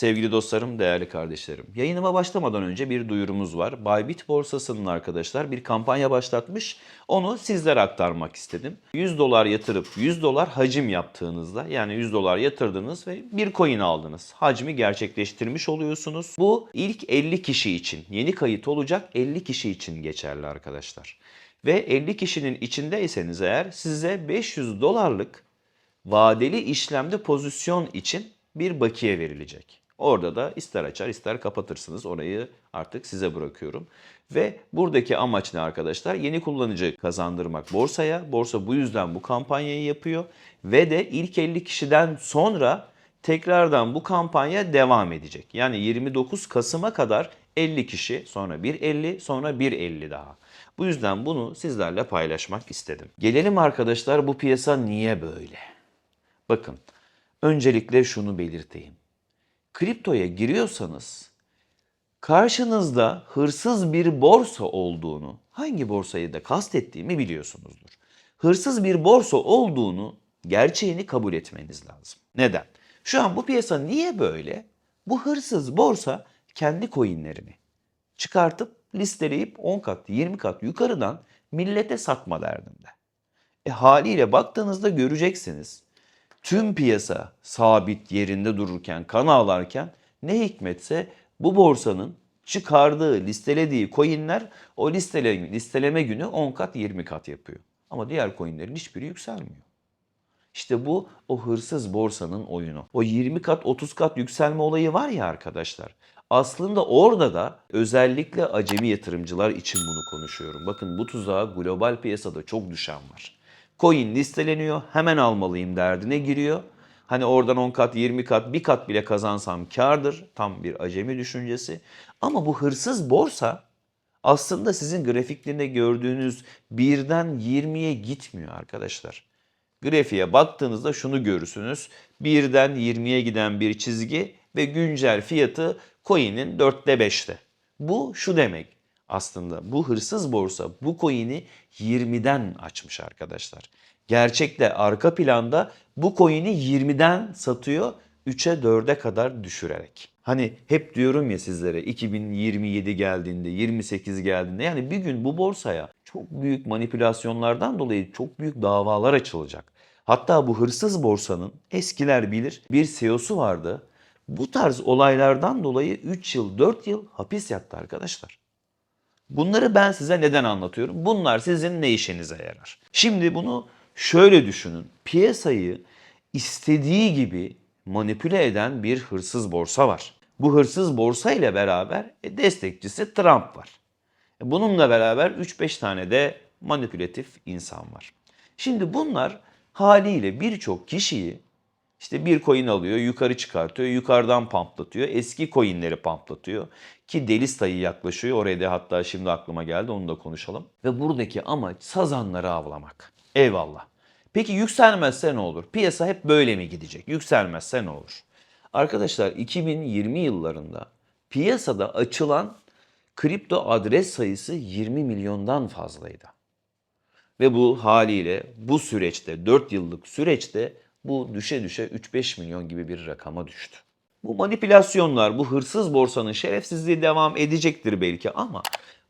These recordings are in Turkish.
Sevgili dostlarım, değerli kardeşlerim. Yayınıma başlamadan önce bir duyurumuz var. Bybit borsasının arkadaşlar bir kampanya başlatmış. Onu sizlere aktarmak istedim. 100 dolar yatırıp 100 dolar hacim yaptığınızda yani 100 dolar yatırdınız ve bir coin aldınız. Hacmi gerçekleştirmiş oluyorsunuz. Bu ilk 50 kişi için yeni kayıt olacak 50 kişi için geçerli arkadaşlar. Ve 50 kişinin içindeyseniz eğer size 500 dolarlık vadeli işlemde pozisyon için bir bakiye verilecek. Orada da ister açar ister kapatırsınız. Orayı artık size bırakıyorum. Ve buradaki amaç ne arkadaşlar? Yeni kullanıcı kazandırmak borsaya. Borsa bu yüzden bu kampanyayı yapıyor. Ve de ilk 50 kişiden sonra tekrardan bu kampanya devam edecek. Yani 29 Kasım'a kadar 50 kişi, sonra 1.50, sonra 1.50 daha. Bu yüzden bunu sizlerle paylaşmak istedim. Gelelim arkadaşlar bu piyasa niye böyle? Bakın, öncelikle şunu belirteyim. Kriptoya giriyorsanız karşınızda hırsız bir borsa olduğunu, hangi borsayı da kastettiğimi biliyorsunuzdur. Hırsız bir borsa olduğunu, gerçeğini kabul etmeniz lazım. Neden? Şu an bu piyasa niye böyle? Bu hırsız borsa kendi coinlerini çıkartıp listeleyip 10 kat, 20 kat yukarıdan millete satma derdinde. E haliyle baktığınızda göreceksiniz. Tüm piyasa sabit yerinde dururken, kan ağlarken ne hikmetse bu borsanın çıkardığı, listelediği coinler o listele, listeleme günü 10 kat 20 kat yapıyor. Ama diğer coinlerin hiçbiri yükselmiyor. İşte bu o hırsız borsanın oyunu. O 20 kat 30 kat yükselme olayı var ya arkadaşlar. Aslında orada da özellikle acemi yatırımcılar için bunu konuşuyorum. Bakın bu tuzağa global piyasada çok düşen var. Coin listeleniyor hemen almalıyım derdine giriyor. Hani oradan 10 kat 20 kat bir kat bile kazansam kardır. Tam bir acemi düşüncesi. Ama bu hırsız borsa aslında sizin grafiklerinde gördüğünüz birden 20'ye gitmiyor arkadaşlar. Grafiğe baktığınızda şunu görürsünüz. Birden 20'ye giden bir çizgi ve güncel fiyatı coin'in 4'te 5'te. Bu şu demek aslında bu hırsız borsa bu coin'i 20'den açmış arkadaşlar. Gerçekte arka planda bu coin'i 20'den satıyor 3'e 4'e kadar düşürerek. Hani hep diyorum ya sizlere 2027 geldiğinde 28 geldiğinde yani bir gün bu borsaya çok büyük manipülasyonlardan dolayı çok büyük davalar açılacak. Hatta bu hırsız borsanın eskiler bilir bir CEO'su vardı. Bu tarz olaylardan dolayı 3 yıl 4 yıl hapis yattı arkadaşlar. Bunları ben size neden anlatıyorum? Bunlar sizin ne işinize yarar? Şimdi bunu şöyle düşünün. Piyasayı istediği gibi manipüle eden bir hırsız borsa var. Bu hırsız borsa ile beraber e, destekçisi Trump var. E, Bununla beraber 3-5 tane de manipülatif insan var. Şimdi bunlar haliyle birçok kişiyi işte bir coin alıyor, yukarı çıkartıyor, yukarıdan pamplatıyor, eski coinleri pamplatıyor. Ki Delista'yı yaklaşıyor. Oraya da hatta şimdi aklıma geldi onu da konuşalım. Ve buradaki amaç sazanları avlamak. Eyvallah. Peki yükselmezse ne olur? Piyasa hep böyle mi gidecek? Yükselmezse ne olur? Arkadaşlar 2020 yıllarında piyasada açılan kripto adres sayısı 20 milyondan fazlaydı. Ve bu haliyle bu süreçte 4 yıllık süreçte bu düşe düşe 3-5 milyon gibi bir rakama düştü. Bu manipülasyonlar, bu hırsız borsanın şerefsizliği devam edecektir belki ama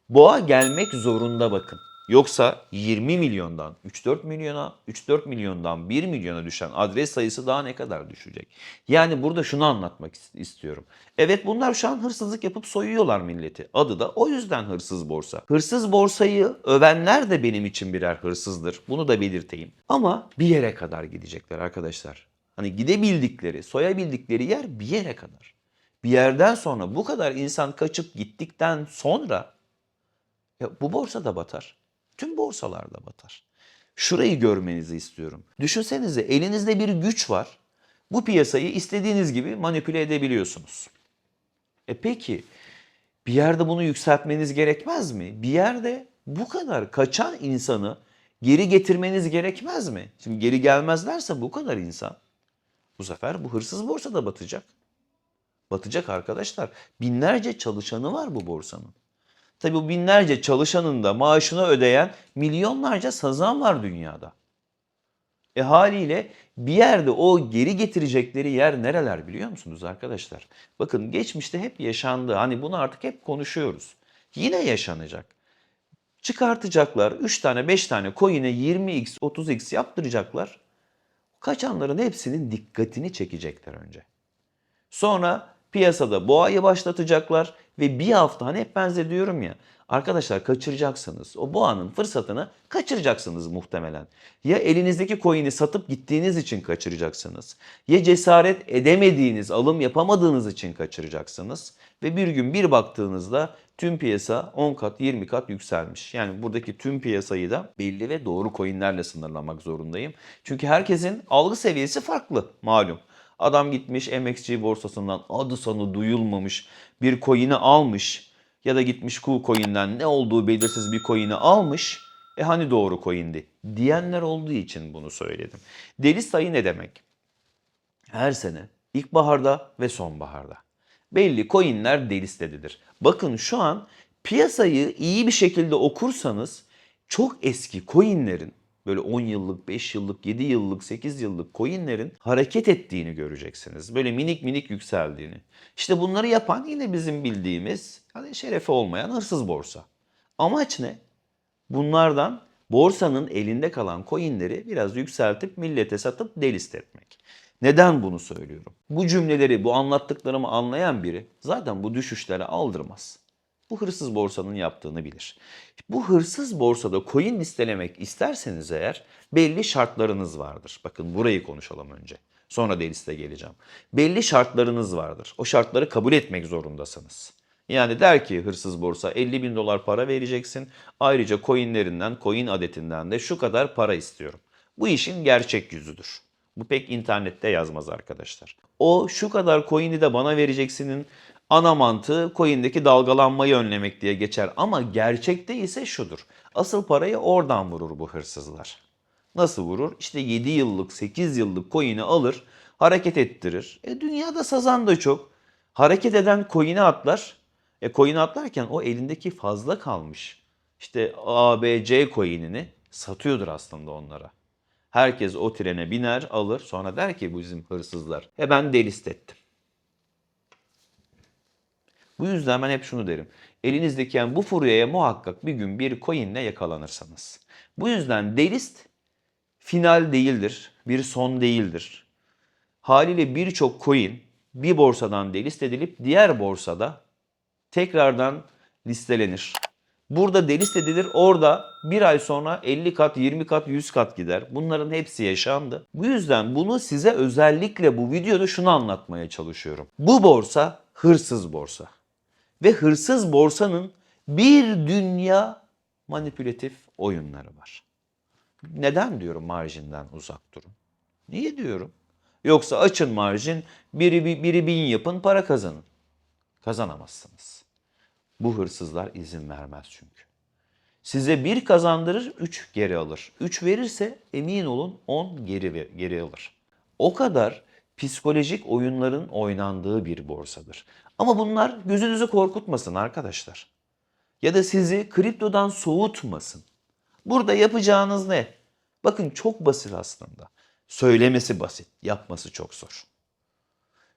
boğa gelmek zorunda bakın. Yoksa 20 milyondan 3-4 milyona, 3-4 milyondan 1 milyona düşen adres sayısı daha ne kadar düşecek? Yani burada şunu anlatmak is- istiyorum. Evet bunlar şu an hırsızlık yapıp soyuyorlar milleti. Adı da o yüzden hırsız borsa. Hırsız borsayı övenler de benim için birer hırsızdır. Bunu da belirteyim. Ama bir yere kadar gidecekler arkadaşlar. Hani gidebildikleri, soyabildikleri yer bir yere kadar. Bir yerden sonra bu kadar insan kaçıp gittikten sonra ya bu borsa da batar. Tüm borsalar da batar. Şurayı görmenizi istiyorum. Düşünsenize elinizde bir güç var. Bu piyasayı istediğiniz gibi manipüle edebiliyorsunuz. E peki bir yerde bunu yükseltmeniz gerekmez mi? Bir yerde bu kadar kaçan insanı geri getirmeniz gerekmez mi? Şimdi geri gelmezlerse bu kadar insan bu sefer bu hırsız borsa da batacak. Batacak arkadaşlar. Binlerce çalışanı var bu borsanın. Tabii bu binlerce çalışanın da maaşını ödeyen milyonlarca sazan var dünyada. E haliyle bir yerde o geri getirecekleri yer nereler biliyor musunuz arkadaşlar? Bakın geçmişte hep yaşandı. Hani bunu artık hep konuşuyoruz. Yine yaşanacak. Çıkartacaklar 3 tane 5 tane coin'e 20x 30x yaptıracaklar. Kaçanların hepsinin dikkatini çekecekler önce. Sonra piyasada boğayı başlatacaklar ve bir hafta hani hep ben diyorum ya arkadaşlar kaçıracaksınız. O boğanın fırsatını kaçıracaksınız muhtemelen. Ya elinizdeki coin'i satıp gittiğiniz için kaçıracaksınız. Ya cesaret edemediğiniz, alım yapamadığınız için kaçıracaksınız. Ve bir gün bir baktığınızda tüm piyasa 10 kat 20 kat yükselmiş. Yani buradaki tüm piyasayı da belli ve doğru coinlerle sınırlamak zorundayım. Çünkü herkesin algı seviyesi farklı malum. Adam gitmiş MXC borsasından adı sanı duyulmamış bir coin'i almış ya da gitmiş KuCoin'den ne olduğu belirsiz bir coin'i almış. E hani doğru coin'di diyenler olduğu için bunu söyledim. Deli sayı ne demek? Her sene ilkbaharda ve sonbaharda belli coinler delistedilir. Bakın şu an piyasayı iyi bir şekilde okursanız çok eski coinlerin böyle 10 yıllık, 5 yıllık, 7 yıllık, 8 yıllık coinlerin hareket ettiğini göreceksiniz. Böyle minik minik yükseldiğini. İşte bunları yapan yine bizim bildiğimiz hani şerefi olmayan hırsız borsa. Amaç ne? Bunlardan borsanın elinde kalan coinleri biraz yükseltip millete satıp delist etmek. Neden bunu söylüyorum? Bu cümleleri, bu anlattıklarımı anlayan biri zaten bu düşüşlere aldırmaz. Bu hırsız borsanın yaptığını bilir. Bu hırsız borsada coin listelemek isterseniz eğer belli şartlarınız vardır. Bakın burayı konuşalım önce. Sonra deliste geleceğim. Belli şartlarınız vardır. O şartları kabul etmek zorundasınız. Yani der ki hırsız borsa 50 bin dolar para vereceksin. Ayrıca coinlerinden, coin adetinden de şu kadar para istiyorum. Bu işin gerçek yüzüdür. Bu pek internette yazmaz arkadaşlar. O şu kadar coin'i de bana vereceksinin ana mantığı coin'deki dalgalanmayı önlemek diye geçer. Ama gerçekte ise şudur. Asıl parayı oradan vurur bu hırsızlar. Nasıl vurur? İşte 7 yıllık, 8 yıllık coin'i alır, hareket ettirir. E dünyada sazan da çok. Hareket eden coin'i atlar. E coin'i atlarken o elindeki fazla kalmış. İşte A, B, C coin'ini satıyordur aslında onlara. Herkes o trene biner, alır. Sonra der ki bu bizim hırsızlar. E ben delist ettim. Bu yüzden ben hep şunu derim. Elinizdeki yani bu furyaya muhakkak bir gün bir coinle yakalanırsanız. Bu yüzden delist final değildir, bir son değildir. Haliyle birçok coin bir borsadan delist edilip diğer borsada tekrardan listelenir. Burada delist edilir, orada bir ay sonra 50 kat, 20 kat, 100 kat gider. Bunların hepsi yaşandı. Bu yüzden bunu size özellikle bu videoda şunu anlatmaya çalışıyorum. Bu borsa hırsız borsa. Ve hırsız borsanın bir dünya manipülatif oyunları var. Neden diyorum marjinden uzak durun? Niye diyorum? Yoksa açın marjin, biri, biri bin yapın, para kazanın. Kazanamazsınız. Bu hırsızlar izin vermez çünkü. Size bir kazandırır, üç geri alır. Üç verirse emin olun on geri, geri alır. O kadar psikolojik oyunların oynandığı bir borsadır. Ama bunlar gözünüzü korkutmasın arkadaşlar. Ya da sizi kriptodan soğutmasın. Burada yapacağınız ne? Bakın çok basit aslında. Söylemesi basit, yapması çok zor.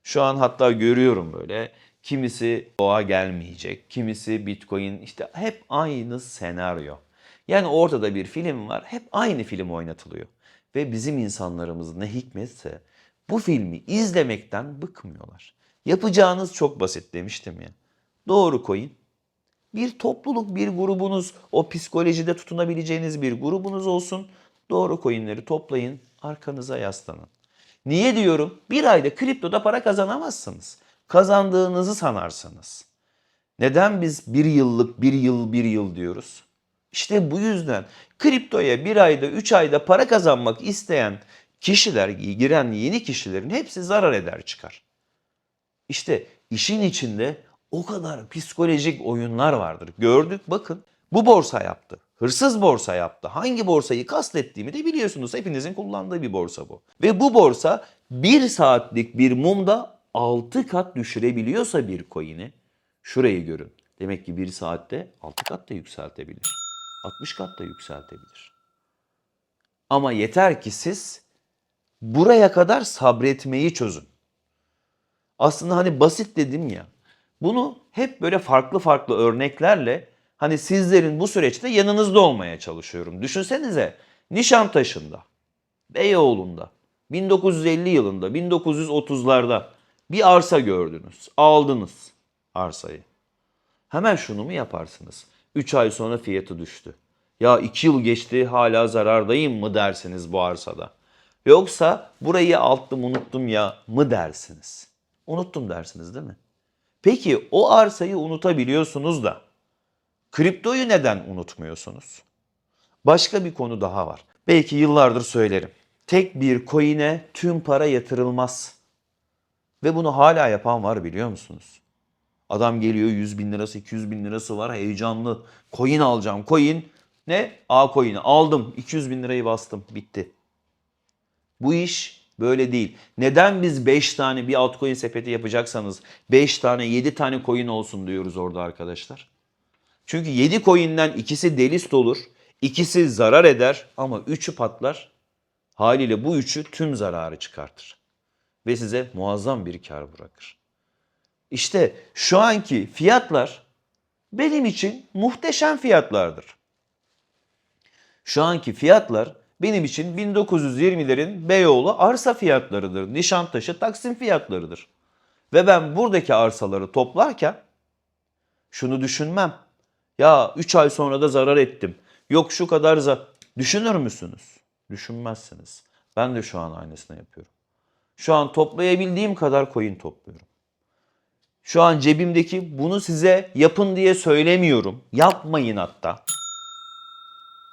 Şu an hatta görüyorum böyle kimisi boğa gelmeyecek, kimisi bitcoin işte hep aynı senaryo. Yani ortada bir film var, hep aynı film oynatılıyor. Ve bizim insanlarımız ne hikmetse bu filmi izlemekten bıkmıyorlar. Yapacağınız çok basit demiştim ya. Doğru coin. Bir topluluk, bir grubunuz, o psikolojide tutunabileceğiniz bir grubunuz olsun. Doğru coinleri toplayın, arkanıza yaslanın. Niye diyorum? Bir ayda kriptoda para kazanamazsınız. Kazandığınızı sanarsınız. Neden biz bir yıllık, bir yıl, bir yıl diyoruz? İşte bu yüzden kriptoya bir ayda, üç ayda para kazanmak isteyen kişiler, giren yeni kişilerin hepsi zarar eder çıkar. İşte işin içinde o kadar psikolojik oyunlar vardır. Gördük bakın bu borsa yaptı. Hırsız borsa yaptı. Hangi borsayı kastettiğimi de biliyorsunuz. Hepinizin kullandığı bir borsa bu. Ve bu borsa bir saatlik bir mumda 6 kat düşürebiliyorsa bir coin'i şurayı görün. Demek ki bir saatte 6 kat da yükseltebilir. 60 kat da yükseltebilir. Ama yeter ki siz Buraya kadar sabretmeyi çözün. Aslında hani basit dedim ya. Bunu hep böyle farklı farklı örneklerle hani sizlerin bu süreçte yanınızda olmaya çalışıyorum. Düşünsenize Nişantaşı'nda, Beyoğlu'nda, 1950 yılında, 1930'larda bir arsa gördünüz, aldınız arsayı. Hemen şunu mu yaparsınız? 3 ay sonra fiyatı düştü. Ya 2 yıl geçti hala zarardayım mı dersiniz bu arsada? Yoksa burayı alttım unuttum ya mı dersiniz? Unuttum dersiniz değil mi? Peki o arsayı unutabiliyorsunuz da kriptoyu neden unutmuyorsunuz? Başka bir konu daha var. Belki yıllardır söylerim. Tek bir coin'e tüm para yatırılmaz. Ve bunu hala yapan var biliyor musunuz? Adam geliyor 100 bin lirası 200 bin lirası var heyecanlı. Coin alacağım coin. Ne? A coin'i aldım 200 bin lirayı bastım bitti. Bu iş böyle değil. Neden biz 5 tane bir altcoin sepeti yapacaksanız 5 tane 7 tane coin olsun diyoruz orada arkadaşlar. Çünkü 7 coin'den ikisi delist olur, ikisi zarar eder ama 3'ü patlar. Haliyle bu üçü tüm zararı çıkartır. Ve size muazzam bir kar bırakır. İşte şu anki fiyatlar benim için muhteşem fiyatlardır. Şu anki fiyatlar benim için 1920'lerin Beyoğlu arsa fiyatlarıdır. Nişantaşı Taksim fiyatlarıdır. Ve ben buradaki arsaları toplarken şunu düşünmem. Ya 3 ay sonra da zarar ettim. Yok şu kadar za Düşünür müsünüz? Düşünmezsiniz. Ben de şu an aynısını yapıyorum. Şu an toplayabildiğim kadar coin topluyorum. Şu an cebimdeki bunu size yapın diye söylemiyorum. Yapmayın hatta.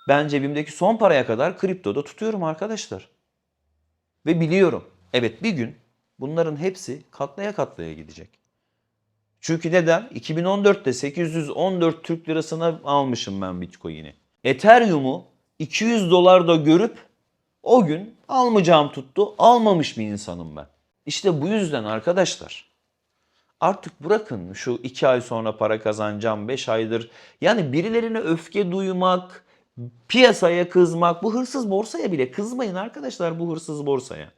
Ben cebimdeki son paraya kadar kriptoda tutuyorum arkadaşlar. Ve biliyorum. Evet bir gün bunların hepsi katlaya katlaya gidecek. Çünkü neden? 2014'te 814 Türk lirasına almışım ben Bitcoin'i. Ethereum'u 200 dolarda görüp o gün almayacağım tuttu. Almamış bir insanım ben. İşte bu yüzden arkadaşlar artık bırakın şu 2 ay sonra para kazanacağım 5 aydır. Yani birilerine öfke duymak, piyasaya kızmak, bu hırsız borsaya bile kızmayın arkadaşlar bu hırsız borsaya.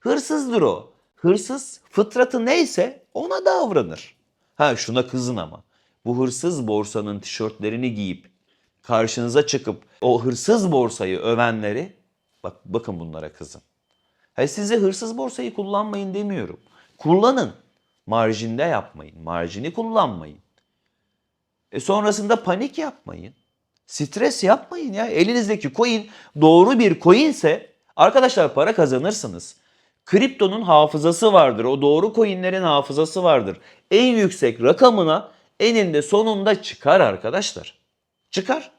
Hırsızdır o. Hırsız fıtratı neyse ona davranır. Ha şuna kızın ama. Bu hırsız borsanın tişörtlerini giyip karşınıza çıkıp o hırsız borsayı övenleri bak bakın bunlara kızın. Ha size hırsız borsayı kullanmayın demiyorum. Kullanın. Marjinde yapmayın. Marjini kullanmayın. E sonrasında panik yapmayın. Stres yapmayın ya. Elinizdeki coin doğru bir coinse arkadaşlar para kazanırsınız. Kriptonun hafızası vardır. O doğru coinlerin hafızası vardır. En yüksek rakamına eninde sonunda çıkar arkadaşlar. Çıkar.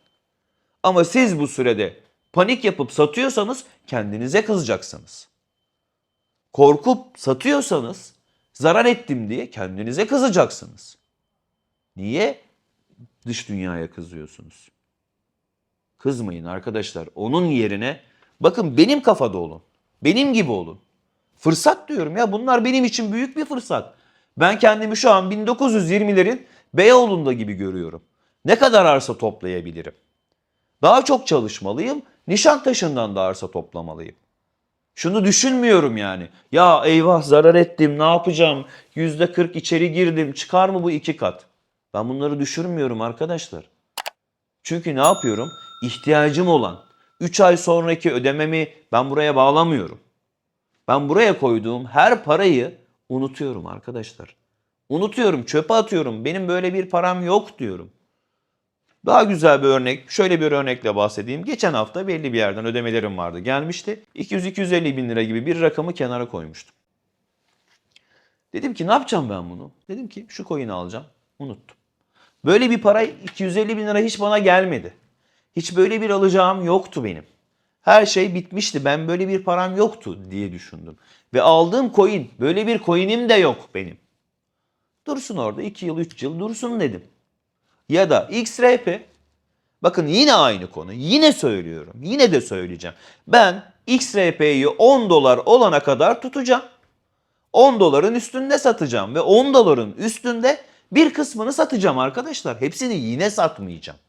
Ama siz bu sürede panik yapıp satıyorsanız kendinize kızacaksınız. Korkup satıyorsanız zarar ettim diye kendinize kızacaksınız. Niye dış dünyaya kızıyorsunuz? Kızmayın arkadaşlar. Onun yerine bakın benim kafada olun. Benim gibi olun. Fırsat diyorum ya bunlar benim için büyük bir fırsat. Ben kendimi şu an 1920'lerin Beyoğlu'nda gibi görüyorum. Ne kadar arsa toplayabilirim? Daha çok çalışmalıyım. Nişantaşı'ndan da arsa toplamalıyım. Şunu düşünmüyorum yani. Ya eyvah zarar ettim ne yapacağım? %40 içeri girdim çıkar mı bu iki kat? Ben bunları düşünmüyorum arkadaşlar. Çünkü ne yapıyorum? İhtiyacım olan 3 ay sonraki ödememi ben buraya bağlamıyorum. Ben buraya koyduğum her parayı unutuyorum arkadaşlar. Unutuyorum, çöpe atıyorum. Benim böyle bir param yok diyorum. Daha güzel bir örnek, şöyle bir örnekle bahsedeyim. Geçen hafta belli bir yerden ödemelerim vardı. Gelmişti. 200-250 bin lira gibi bir rakamı kenara koymuştum. Dedim ki ne yapacağım ben bunu? Dedim ki şu coin'i alacağım. Unuttum. Böyle bir para 250 bin lira hiç bana gelmedi. Hiç böyle bir alacağım yoktu benim. Her şey bitmişti. Ben böyle bir param yoktu diye düşündüm. Ve aldığım coin, böyle bir coin'im de yok benim. Dursun orada 2 yıl 3 yıl dursun dedim. Ya da XRP bakın yine aynı konu. Yine söylüyorum. Yine de söyleyeceğim. Ben XRP'yi 10 dolar olana kadar tutacağım. 10 doların üstünde satacağım ve 10 doların üstünde bir kısmını satacağım arkadaşlar. Hepsini yine satmayacağım.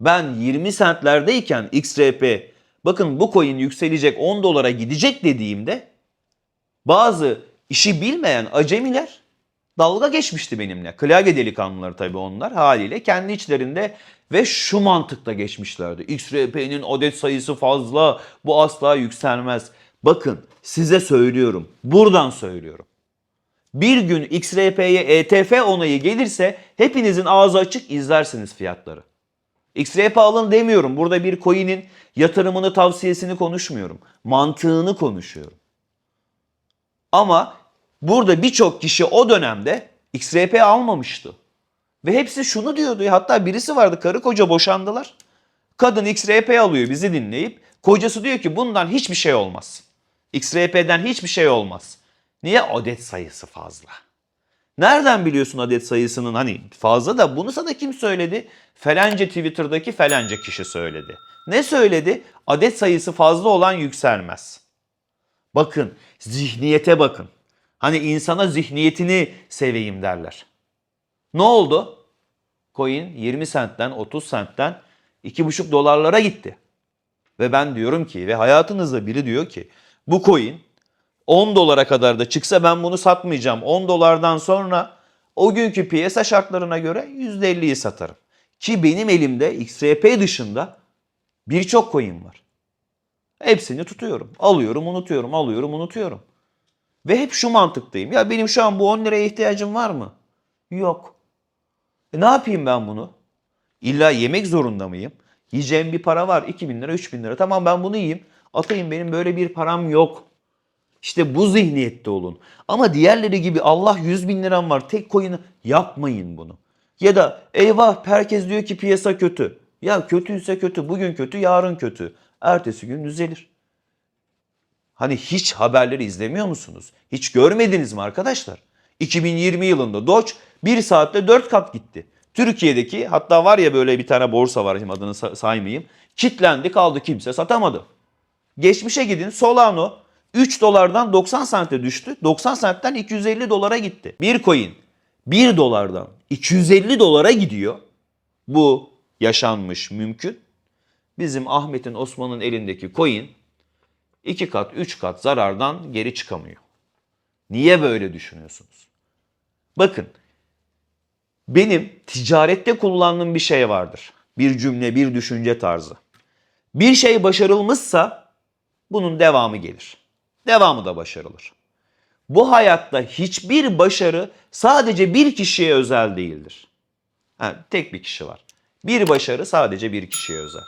Ben 20 centlerdeyken XRP Bakın bu coin yükselecek 10 dolara gidecek dediğimde bazı işi bilmeyen acemiler dalga geçmişti benimle. Klavye delikanlıları tabii onlar haliyle kendi içlerinde ve şu mantıkla geçmişlerdi. XRP'nin adet sayısı fazla bu asla yükselmez. Bakın size söylüyorum buradan söylüyorum. Bir gün XRP'ye ETF onayı gelirse hepinizin ağzı açık izlersiniz fiyatları. XRP alın demiyorum. Burada bir coin'in yatırımını tavsiyesini konuşmuyorum. Mantığını konuşuyorum. Ama burada birçok kişi o dönemde XRP almamıştı. Ve hepsi şunu diyordu. Hatta birisi vardı karı koca boşandılar. Kadın XRP alıyor bizi dinleyip. Kocası diyor ki bundan hiçbir şey olmaz. XRP'den hiçbir şey olmaz. Niye? Adet sayısı fazla. Nereden biliyorsun adet sayısının hani fazla da bunu sana kim söyledi? Felence Twitter'daki felence kişi söyledi. Ne söyledi? Adet sayısı fazla olan yükselmez. Bakın zihniyete bakın. Hani insana zihniyetini seveyim derler. Ne oldu? Coin 20 sentten 30 sentten 2,5 dolarlara gitti. Ve ben diyorum ki ve hayatınızda biri diyor ki bu coin 10 dolara kadar da çıksa ben bunu satmayacağım. 10 dolardan sonra o günkü piyasa şartlarına göre %50'yi satarım. Ki benim elimde XRP dışında birçok coin var. Hepsini tutuyorum. Alıyorum, unutuyorum, alıyorum, unutuyorum. Ve hep şu mantıktayım. Ya benim şu an bu 10 liraya ihtiyacım var mı? Yok. E ne yapayım ben bunu? İlla yemek zorunda mıyım? Yiyeceğim bir para var. 2000 lira, 3000 lira. Tamam ben bunu yiyeyim. Atayım benim böyle bir param yok. İşte bu zihniyette olun. Ama diğerleri gibi Allah 100 bin liram var tek coin'i yapmayın bunu. Ya da eyvah herkes diyor ki piyasa kötü. Ya kötüyse kötü. Bugün kötü, yarın kötü. Ertesi gün düzelir. Hani hiç haberleri izlemiyor musunuz? Hiç görmediniz mi arkadaşlar? 2020 yılında Doge 1 saatte 4 kat gitti. Türkiye'deki hatta var ya böyle bir tane borsa var adını sa- saymayayım. Kitlendi kaldı kimse satamadı. Geçmişe gidin Solano 3 dolardan 90 sente düştü. 90 sentten 250 dolara gitti. Bir coin 1 dolardan 250 dolara gidiyor. Bu yaşanmış mümkün. Bizim Ahmet'in Osman'ın elindeki coin 2 kat 3 kat zarardan geri çıkamıyor. Niye böyle düşünüyorsunuz? Bakın benim ticarette kullandığım bir şey vardır. Bir cümle, bir düşünce tarzı. Bir şey başarılmışsa bunun devamı gelir. Devamı da başarılır. Bu hayatta hiçbir başarı sadece bir kişiye özel değildir. Ha, tek bir kişi var. Bir başarı sadece bir kişiye özel.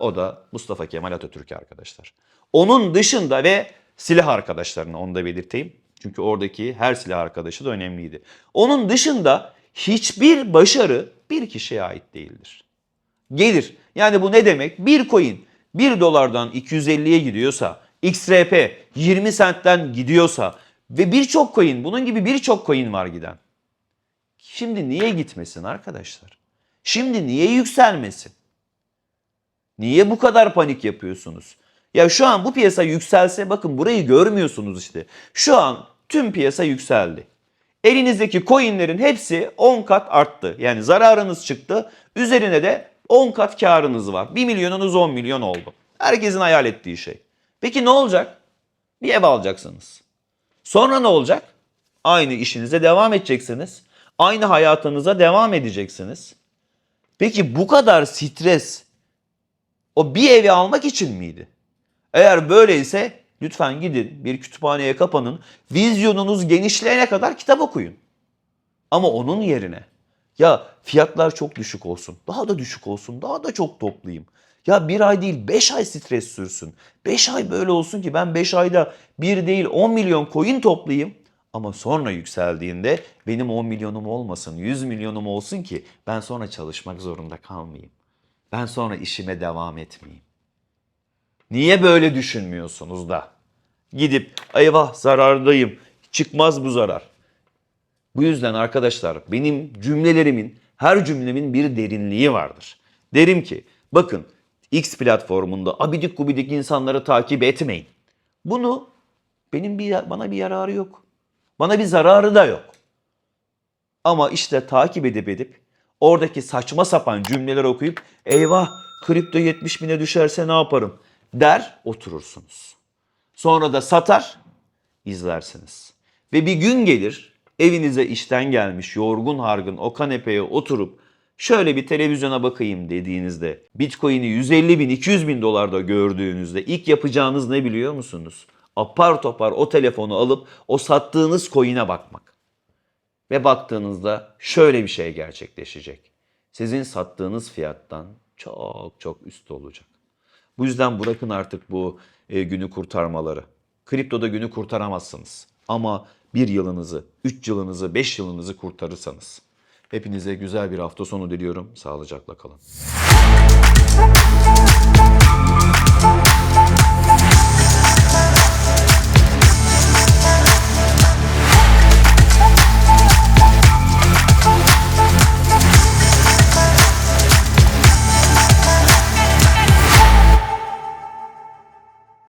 O da Mustafa Kemal Atatürk arkadaşlar. Onun dışında ve silah arkadaşlarını onu da belirteyim. Çünkü oradaki her silah arkadaşı da önemliydi. Onun dışında hiçbir başarı bir kişiye ait değildir. Gelir. Yani bu ne demek? Bir coin 1 dolardan 250'ye gidiyorsa, XRP 20 sentten gidiyorsa ve birçok coin bunun gibi birçok coin var giden. Şimdi niye gitmesin arkadaşlar? Şimdi niye yükselmesin? Niye bu kadar panik yapıyorsunuz? Ya şu an bu piyasa yükselse bakın burayı görmüyorsunuz işte. Şu an tüm piyasa yükseldi. Elinizdeki coinlerin hepsi 10 kat arttı. Yani zararınız çıktı. Üzerine de 10 kat karınız var. 1 milyonunuz 10 milyon oldu. Herkesin hayal ettiği şey. Peki ne olacak? Bir ev alacaksınız. Sonra ne olacak? Aynı işinize devam edeceksiniz. Aynı hayatınıza devam edeceksiniz. Peki bu kadar stres o bir evi almak için miydi? Eğer böyleyse lütfen gidin bir kütüphaneye kapanın. Vizyonunuz genişleyene kadar kitap okuyun. Ama onun yerine ya fiyatlar çok düşük olsun, daha da düşük olsun, daha da çok toplayayım. Ya bir ay değil beş ay stres sürsün. Beş ay böyle olsun ki ben beş ayda bir değil 10 milyon coin toplayayım. Ama sonra yükseldiğinde benim 10 milyonum olmasın, 100 milyonum olsun ki ben sonra çalışmak zorunda kalmayayım. Ben sonra işime devam etmeyeyim. Niye böyle düşünmüyorsunuz da? Gidip eyvah zarardayım, çıkmaz bu zarar. Bu yüzden arkadaşlar benim cümlelerimin, her cümlemin bir derinliği vardır. Derim ki bakın X platformunda abidik gubidik insanları takip etmeyin. Bunu benim bir bana bir yararı yok. Bana bir zararı da yok. Ama işte takip edip edip Oradaki saçma sapan cümleler okuyup eyvah kripto 70 bine düşerse ne yaparım der oturursunuz. Sonra da satar izlersiniz. Ve bir gün gelir evinize işten gelmiş yorgun hargın o kanepeye oturup şöyle bir televizyona bakayım dediğinizde Bitcoin'i 150 bin 200 bin dolarda gördüğünüzde ilk yapacağınız ne biliyor musunuz? Apar topar o telefonu alıp o sattığınız coin'e bakmak. Ve baktığınızda şöyle bir şey gerçekleşecek. Sizin sattığınız fiyattan çok çok üstte olacak. Bu yüzden bırakın artık bu e, günü kurtarmaları. Kriptoda günü kurtaramazsınız. Ama bir yılınızı, üç yılınızı, beş yılınızı kurtarırsanız. Hepinize güzel bir hafta sonu diliyorum. Sağlıcakla kalın.